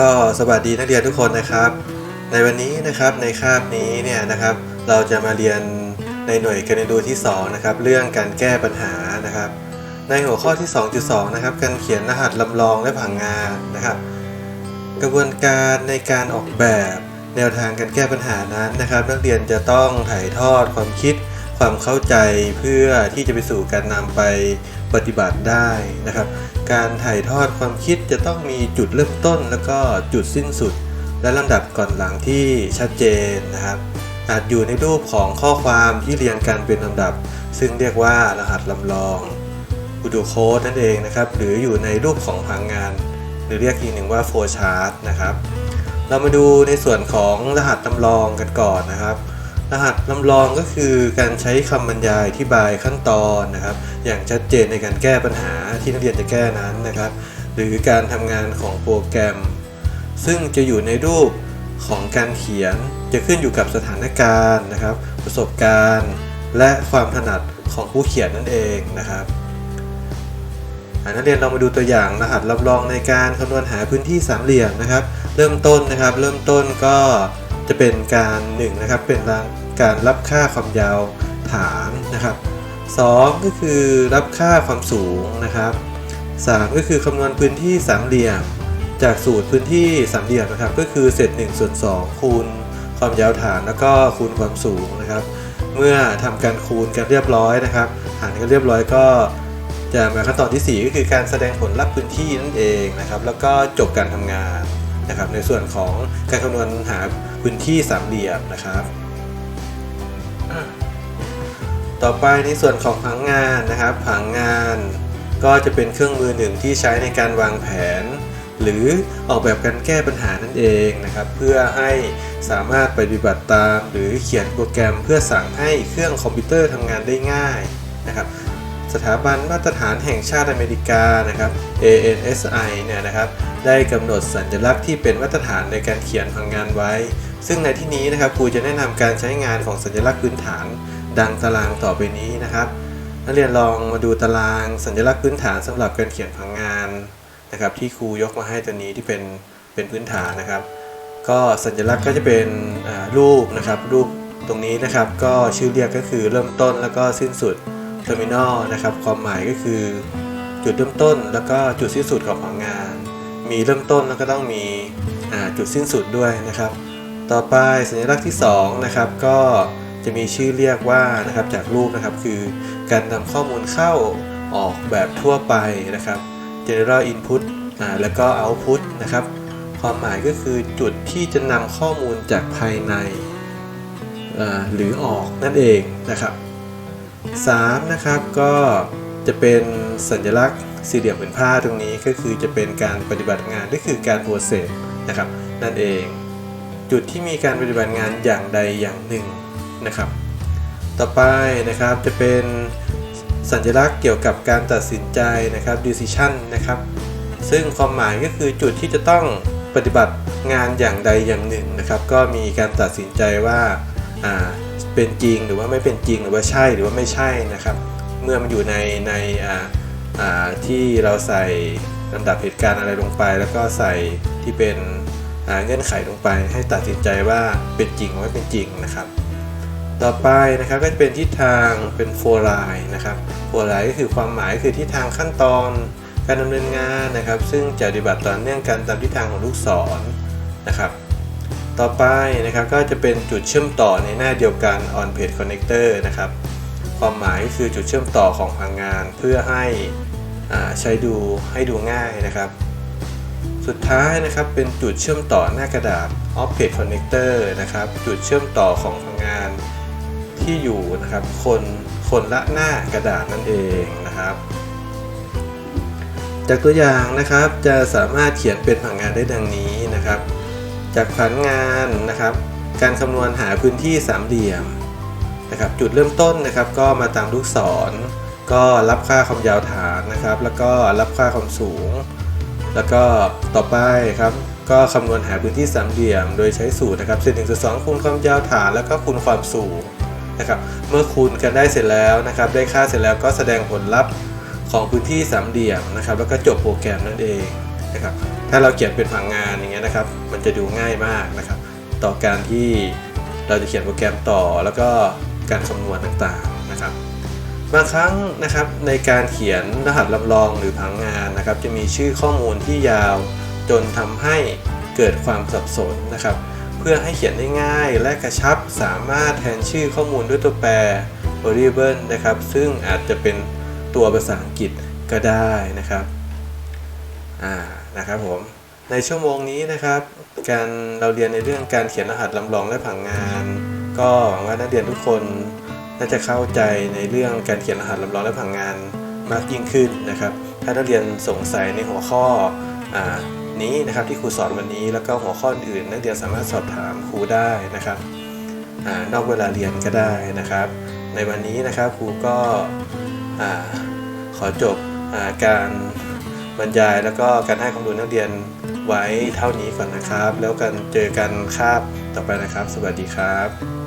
ก็สวัสดีนักเรียนทุกคนนะครับ ในวันนี้นะครับในคาบนี้เนี่ยนะครับ เราจะมาเรียนในหน่วยการเรียนรู้ที่2นะครับเรื่องการแก้ปัญหานะครับ ในหัวข้อที่ 2.2 นะครับ การเขียนรหัสลำลองและผังงานนะครับ กระบวนการในการออกแบบแนวทางการแก้ปัญหานั้นนะครับ นักเรียนจะต้องถ่ายทอดความคิดความเข้าใจเพื่อที่จะไปสู่การนำไป ปฏิบัติได้นะครับ การถ่ายทอดความคิดจะต้องมีจุดเริ่มต้น แล้วก็จุดสิ้นสุด และลำดับก่อนหลังที่ชัดเจนนะครับ อาจอยู่ในรูปของข้อความที่เรียงกันเป็นลำดับ ซึ่งเรียกว่ารหัสลำลองอุดโคดนั่นเองนะครับ หรืออยู่ในรูปของผังงาน หรือเรียกอีกหนึ่งว่าโฟชาร์ตนะครับ เรามาดูในส่วนของรหัสลำลองกันก่อนนะครับ รหัสลำลองก็คือการใช้คำบรรยายอธิบายขั้นตอนนะครับ อย่างชัดเจนในการแก้ปัญหาที่นักเรียนจะแก้นั้นนะครับ หรือการทำงานของโปรแกรม ซึ่งจะอยู่ในรูปของการเขียนจะขึ้นอยู่กับสถานการณ์นะครับ ประสบการณ์ และความถนัดของผู้เขียนนั่นเองนะครับนักเรียนเรามาดูตัวอย่างรหัสลำลองในการคำนวณหาพื้นที่สามเหลี่ยมนะครับ เริ่มต้นนะครับ เริ่มต้นก็จะเป็นการ1นะครับเป็น การรับค่าความยาวฐานนะครับ 2 ก็คือรับค่าความสูงนะครับ 3 ก็คือคำนวณพื้นที่สามเหลี่ยม จากสูตรพื้นที่สามเหลี่ยมนะครับ ก็คือเศษ1ส่วน2คูณความยาวฐานแล้วก็คูณความสูงนะครับ เมื่อทำการคูณกันเรียบร้อยนะครับ หารกันเรียบร้อยก็จะมาขั้นตอนที่ 4 ก็คือการแสดงผลลัพธ์พื้นที่นั่นเองนะครับ แล้วก็จบการทำงานนะครับ ในส่วนของการคำนวณหาพื้นที่สามเหลี่ยมนะครับ ต่อไปในส่วนของผังงานนะครับผังงานก็จะเป็นเครื่องมือหนึ่งที่ใช้ในการวางแผน หรือออกแบบการแก้ปัญหานั่นเองนะครับ เพื่อให้สามารถปฏิบัติตาม หรือเขียนโปรแกรมเพื่อสั่งให้เครื่องคอมพิวเตอร์ทำงานได้ง่ายนะครับสถาบันมาตรฐานแห่งชาติอเมริกานะครับ ANSI เนี่ยนะครับ ได้กำหนดสัญลักษณ์ที่เป็นมาตรฐานในการเขียนผังงานไว้ ซึ่งในที่นี้นะครับครูจะแนะนำการใช้งานของสัญลักษณ์พื้นฐาน ดังตารางต่อไปนี้นะครับ นักเรียนลองมาดูตารางสัญลักษณ์พื้นฐานสำหรับการเขียนผังงานนะครับ ที่ครูยกมาให้ตัวนี้ที่เป็นเป็นพื้นฐานนะครับ ก็สัญลักษณ์ก็จะเป็นรูปนะครับ รูปตรงนี้นะครับ ก็ชื่อเรียกก็คือเริ่มต้นแล้วก็สิ้นสุด terminal นะครับความหมายก็คือจุดเริ่มต้นแล้วก็จุดสิ้นสุดของผังงาน มีเริ่มต้นแล้วก็ต้องมีอ่าจุดสิ้นสุดด้วยนะครับ ต่อไปสัญลักษณ์ที่2นะครับก็ จะมีชื่อเรียกว่านะครับจากรูปนะครับคือการนำข้อมูลเข้าออกแบบทั่วไปนะครับ general input อ่าแล้วก็ output นะครับความหมายก็คือจุดที่จะนำข้อมูลจากภายในอ่าหรือออกนั่นเองนะครับ3นะครับก็จะเป็นสัญลักษณ์สี่เหลี่ยมผืนผ้าตรงนี้ก็คือจะเป็นการปฏิบัติงานก็คือการ process นะครับนั่นเอง จุดที่มีการปฏิบัติงานอย่างใดอย่างหนึ่ง นะครับ ต่อไปนะครับจะเป็นสัญลักษณ์เกี่ยวกับการตัดสินใจนะครับ decision นะครับ ซึ่งความหมายก็คือจุดที่จะต้องปฏิบัติงานอย่างใดอย่างหนึ่งนะครับ ก็มีการตัดสินใจว่าอ่าเป็นจริงหรือว่าไม่เป็นจริงหรือว่าใช่หรือว่าไม่ใช่นะครับ เมื่อมันอยู่ในในอ่าอ่าที่เราใส่ลำดับเหตุการณ์อะไรลงไป แล้วก็ใส่ที่เป็นเงื่อนไขลงไป ให้ตัดสินใจว่าเป็นจริงหรือไม่เป็นจริงนะครับ ต่อไปนะครับก็จะเป็นทิศทางเป็นโฟลายนะครับโฟลายก็คือความหมายก็คือทิศทางขั้นตอน การดำเนินงานนะครับ ซึ่งจะปฏิบัติต่อเนื่องกันตามทิศทางของลูกศรนะครับ ต่อไปนะครับก็จะเป็นจุดเชื่อมต่อในหน้าเดียวกัน on page connector นะครับ ความหมายคือจุดเชื่อมต่อของพลังงานเพื่อให้อ่าใช้ดูให้ดูง่ายนะครับ สุดท้ายนะครับเป็นจุดเชื่อมต่อหน้ากระดาษ off page connector นะครับ จุดเชื่อมต่อของพลังงาน ที่อยู่นะครับคนคนละหน้ากระดาษนั่นเองนะครับ จากตัวอย่างนะครับจะสามารถเขียนเป็นผังงานได้ดังนี้นะครับ จากผังงานนะครับ การคำนวณหาพื้นที่สามเหลี่ยมนะครับ จุดเริ่มต้นนะครับ ก็มาตามลูกศร ก็รับค่าความยาวฐานนะครับ แล้วก็รับค่าความสูง แล้วก็ต่อไปครับก็คำนวณหาพื้นที่สามเหลี่ยม โดยใช้สูตรนะครับเศษหนึ่งส่วนสองคูณความยาวฐาน แล้วก็คูณความสูง นะครับเมื่อคูณกันได้เสร็จแล้วนะครับได้ค่าเสร็จแล้วก็แสดงผลลัพธ์ของพื้นที่สามเหลี่ยมนะครับแล้วก็จบโปรแกรมนั่นเองนะครับถ้าเราเขียนเป็นผังงานอย่างเงี้ยนะครับ มันจะดูง่ายมากนะครับ ต่อการที่เราจะเขียนโปรแกรมต่อแล้วก็การคำนวณต่างๆนะครับบางครั้งนะครับในการเขียนรหัสลำลองหรือผังงานนะครับ จะมีชื่อข้อมูลที่ยาวจนทำให้เกิดความสับสนนะครับ พื่อให้เขียนได้ง่ายและกระชับสามารถแทนชื่อข้อมูลด้วยตัวแปร variable นะครับ ซึ่งอาจจะเป็นตัวภาษาอังกฤษก็ได้นะครับอ่านะครับผมในชั่วโมงนี้นะครับ การเราเรียนในเรื่องการเขียนรหัสลำลองและผังงาน ก็หวังว่านักเรียนทุกคนน่าจะเข้าใจในเรื่องการเขียนรหัสลำลองและผังงานมากยิ่งขึ้นนะครับ ถ้านักเรียนสงสัยในหัวข้ออา นี้นะครับที่ครูสอนวันนี้แล้วก็หัวข้ออื่นนักเรียนสามารถสอบถามครูได้นะครับอนอกเวลาเรียนก็ได้นะครับ ในวันนี้นะครับครูก็ขอจบอการบรรยายแล้วก็การให้ความรู้นักเรียนไว้เท่านี้ก่อนนะครับ แล้วกันเจอกันคาบต่อไปนะครับ สวัสดีครับ